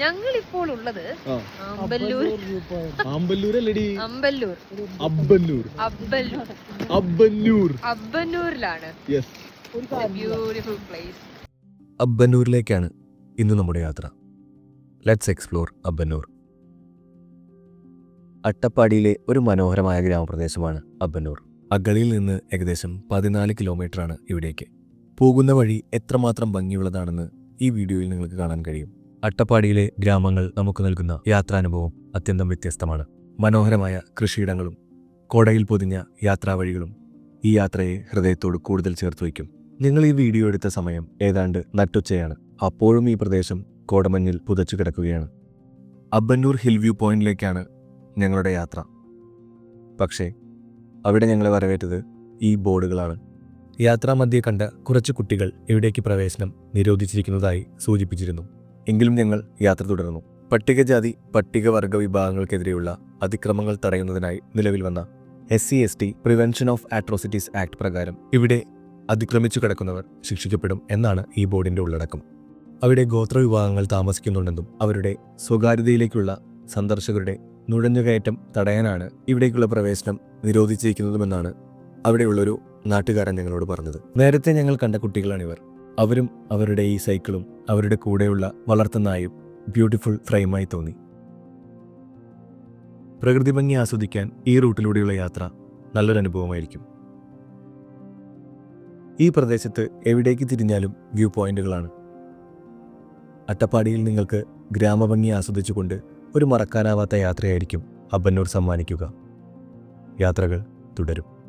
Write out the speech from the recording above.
ഞങ്ങൾ ഇപ്പോൾ ഉള്ളത്. അമ്പല്ലൂർ അമ്പല്ലൂർ അബ്ബന്നൂർ അബ്ബന്നൂർ അബ്ബന്നൂരിലാണ് യെസ് ബ്യൂട്ടിഫുൾ പ്ലേസ് അബ്ബന്നൂരിലേക്കാണ് ഇന്ന് നമ്മുടെ യാത്ര. ലെറ്റ്സ് എക്സ്പ്ലോർ അബ്ബന്നൂർ അട്ടപ്പാടിയിലെ ഒരു മനോഹരമായ ഗ്രാമപ്രദേശമാണ് അബ്ബന്നൂർ അഗളിയിൽ നിന്ന് ഏകദേശം പതിനാല് കിലോമീറ്ററാണ് ഇവിടേക്ക്. പോകുന്ന വഴി എത്രമാത്രം ഭംഗിയുള്ളതാണെന്ന് ഈ വീഡിയോയിൽ നിങ്ങൾക്ക് കാണാൻ കഴിയും. അട്ടപ്പാടിയിലെ ഗ്രാമങ്ങൾ നമുക്ക് നൽകുന്ന യാത്രാനുഭവം അത്യന്തം വ്യത്യസ്തമാണ്. മനോഹരമായ കൃഷിയിടങ്ങളും കോടയിൽ പൊതിഞ്ഞ യാത്രാവഴികളും ഈ യാത്രയെ ഹൃദയത്തോട് കൂടുതൽ ചേർത്ത് വയ്ക്കും. നിങ്ങൾ ഈ വീഡിയോ എടുത്ത സമയം ഏതാണ്ട് നട്ടുച്ചയാണ്. അപ്പോഴും ഈ പ്രദേശം കോടമഞ്ഞിൽ പുതച്ചു കിടക്കുകയാണ്. അബ്ബന്നൂർ ഹിൽ വ്യൂ പോയിന്റിലേക്കാണ് ഞങ്ങളുടെ യാത്ര. പക്ഷേ അവിടെ ഞങ്ങളെ വരവേറ്റത് ഈ ബോർഡുകളാണ്. യാത്രാമധ്യേ കണ്ട കുറച്ച് കുട്ടികൾ ഇവിടേക്ക് പ്രവേശനം നിരോധിച്ചിരിക്കുന്നതായി സൂചിപ്പിച്ചിരുന്നു. എങ്കിലും ഞങ്ങൾ യാത്ര തുടർന്നു. പട്ടികജാതി പട്ടികവർഗ വിഭാഗങ്ങൾക്കെതിരെയുള്ള അതിക്രമങ്ങൾ തടയുന്നതിനായി നിലവിൽ വന്ന S C S T prevention of atrocities act പ്രകാരം ഇവിടെ അതിക്രമിച്ചു കിടക്കുന്നവർ ശിക്ഷിക്കപ്പെടും എന്നാണ് ഈ ബോർഡിന്റെ ഉള്ളടക്കം. അവിടെ ഗോത്രവിഭാഗങ്ങൾ താമസിക്കുന്നുണ്ടെന്നും അവരുടെ സ്വകാര്യതയിലേക്കുള്ള സന്ദർശകരുടെ നുഴഞ്ഞുകയറ്റം തടയാനാണ് ഇവിടേക്കുള്ള പ്രവേശനം നിരോധിച്ചിരിക്കുന്നതുമെന്നാണ് അവിടെയുള്ളൊരു നാട്ടുകാരൻ ഞങ്ങളോട് പറഞ്ഞത്. നേരത്തെ ഞങ്ങൾ കണ്ട കുട്ടികളാണിവർ. അവരും അവരുടെ ഈ സൈക്കിളും അവരുടെ കൂടെയുള്ള വളർത്തുന്നായും ബ്യൂട്ടിഫുൾ ഫ്രെയിമായി തോന്നി. പ്രകൃതി ഭംഗി ആസ്വദിക്കാൻ ഈ റൂട്ടിലൂടെയുള്ള യാത്ര നല്ലൊരു അനുഭവമായിരിക്കും. ഈ പ്രദേശത്ത് എവിടേക്ക് തിരിഞ്ഞാലും വ്യൂ പോയിന്റുകളാണ്. അട്ടപ്പാടിയിൽ നിങ്ങൾക്ക് ഗ്രാമഭംഗി ആസ്വദിച്ചുകൊണ്ട് ഒരു മറക്കാനാവാത്ത യാത്രയായിരിക്കും അബ്ബന്നൂർ സമ്മാനിക്കുക. യാത്രകൾ തുടരും.